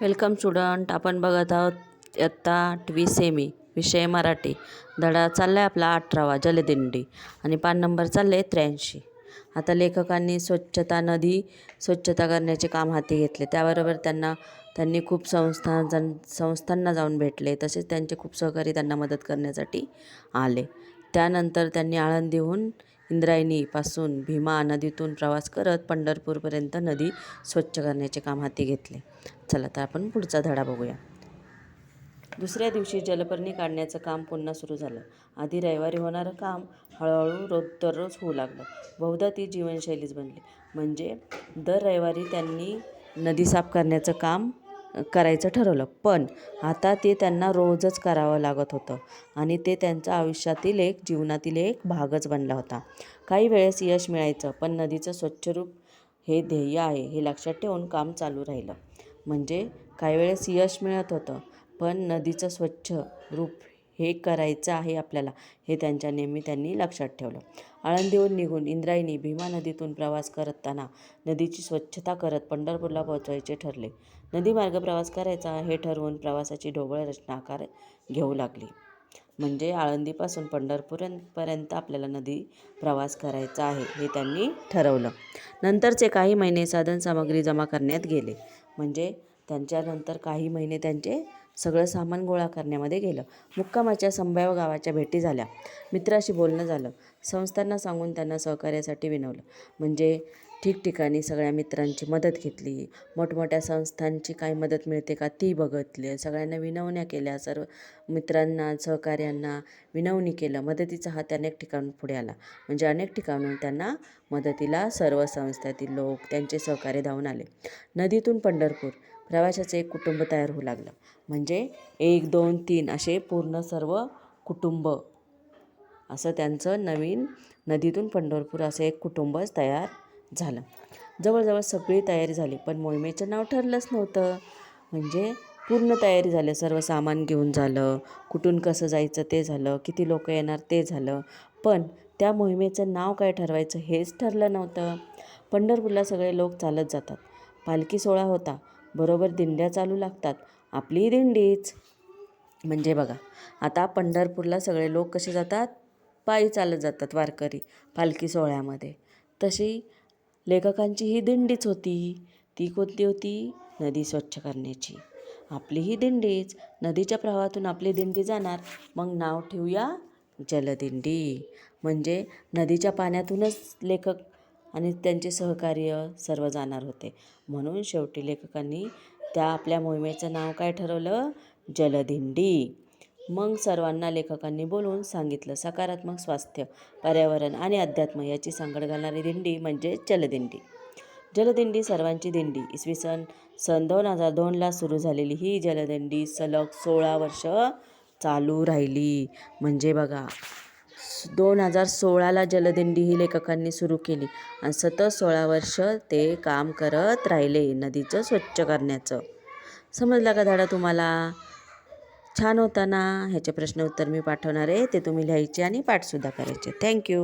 Welcome student आपण बघत आहोत इयत्ता आठवी सेमी विषय मराठी. धडा चालला आहे आपला अठरावा जलदिंडी. आणि पान नंबर चालले आहे त्र्याऐंशी. आता लेखकांनी स्वच्छता नदी स्वच्छता करण्याचे काम हाती घेतले. त्याबरोबर त्यांना त्यांनी खूप संस्था जन संस्थांना जाऊन भेटले. तसेच त्यांचे खूप सहकारी त्यांना मदत करण्यासाठी आले. त्यानंतर त्यांनी आळंदीहून इंद्रायणीपासून भीमा नदीतून प्रवास करत पंढरपूरपर्यंत नदी स्वच्छ करण्याचे काम हाती घेतले. चला तर आपण पुढचा धडा बघूया. दुसऱ्या दिवशी जलपर्णी काढण्याचं काम पुन्हा सुरू झालं. आधी रविवारी होणारं काम हळूहळू रोज दररोज होऊ लागलं. बहुधा ती जीवनशैलीच बनली. म्हणजे दर रविवारी त्यांनी नदी साफ करण्याचं काम करायचं ठरवलं. पण आता ते त्यांना रोजच करावं लागत होतं आणि ते त्यांच्या आयुष्यातील एक जीवनातील एक भागच बनला होता. काही वेळेस यश मिळायचं पण नदीचं स्वच्छ रूप हे ध्येय आहे हे लक्षात ठेवून काम चालू राहिलं. म्हणजे काही वेळेस यश मिळत होतं पण नदीचं स्वच्छ रूप हे करायचं आहे आपल्याला हे त्यांच्या नेहमी त्यांनी लक्षात ठेवलं. आळंदीहून निघून इंद्रायणी भीमा नदीतून प्रवास करताना नदीची स्वच्छता करत पंढरपूरला पोहोचवायचे ठरले. नदीमार्ग प्रवास करायचा हे ठरवून प्रवासाची ढोबळ रचना आकार घेऊ लागली. म्हणजे आळंदीपासून पंढरपूरपर्यंत आपल्याला नदी प्रवास करायचा आहे हे त्यांनी ठरवलं. नंतरचे काही महिने साधनसामग्री जमा करण्यात गेले. म्हणजे त्यांच्यानंतर काही महिने त्यांचे सगळं सामान गोळा करण्यामध्ये गेलं. मुक्कामाच्या संभाव्य गावाच्या भेटी झाल्या. मित्राशी बोलणं झालं. संस्थांना सांगून त्यांना सहकार्यासाठी विनवलं. म्हणजे ठिकठिकाणी सगळ्या मित्रांची मदत घेतली. मोठमोठ्या संस्थांची काय मदत मिळते का ती बघितली. सगळ्यांना विनवण्या केल्या. सर्व मित्रांना सहकार्यांना विनवणी केलं मदतीचा हात अनेक ठिकाणून पुढे आला. म्हणजे अनेक ठिकाणून त्यांना मदतीला सर्व संस्थातील लोक त्यांचे सहकार्य धावून आले. नदीतून पंढरपूर प्रवाशाचं एक कुटुंब तयार होऊ लागलं. म्हणजे एक दोन तीन असे पूर्ण सर्व कुटुंब. असं त्यांचं नवीन नदीतून पंढरपूर असं एक कुटुंबच तयार झालं. जवळजवळ सगळी तयारी झाली पण मोहिमेचं नाव ठरलंच नव्हतं. म्हणजे पूर्ण तयारी झाली सर्व सामान घेऊन झालं कुठून कसं जायचं ते झालं किती लोक येणार ते झालं. पण त्या मोहिमेचं नाव काय ठरवायचं हेच ठरलं नव्हतं. पंढरपूरला सगळे लोक चालत जातात. पालखी सोहळा होता. बरोबर दिंड्या चालू लागतात. आपली दिंडीच. म्हणजे बघा आता पंढरपूरला सगळे लोक कसे जातात? पायी चालत जातात वारकरी पालखी सोहळ्यामध्ये. तशी लेखकांची ही दिंडीच होती. ती कोणती होती? नदी स्वच्छ करण्याची. आपली ही दिंडीच. नदीच्या प्रवाहातून आपली दिंडी जाणार. मग नाव ठेवूया जलदिंडी. म्हणजे नदीच्या पाण्यातूनच लेखक आणि त्यांचे सहकार्य सर्व जाणार होते. म्हणून शेवटी लेखकांनी त्या आपल्या मोहिमेचं नाव काय ठरवलं? जलदिंडी. मग सर्वांना लेखकांनी बोलवून सांगितलं सकारात्मक स्वास्थ्य पर्यावरण आणि अध्यात्म याची सांगड घालणारी दिंडी म्हणजे जलदिंडी. जलदिंडी सर्वांची दिंडी. इसवी सन सन दोन हजार दोनला सुरू झालेली ही जलदिंडी सलग सोळा वर्ष चालू राहिली. म्हणजे बघा दोन हजार सोळाला जलदिंडी ही लेखकांनी सुरू केली आणि सतत सोळा वर्ष ते काम करत राहिले नदीचं स्वच्छ करण्याचं. समजला का धडा तुम्हाला? छान होता ना? ह्याचे प्रश्न उत्तर मी पाठवणार आहे. ते तुम्ही लिहायचे आणि पाठसुद्धा करायचे. थँक्यू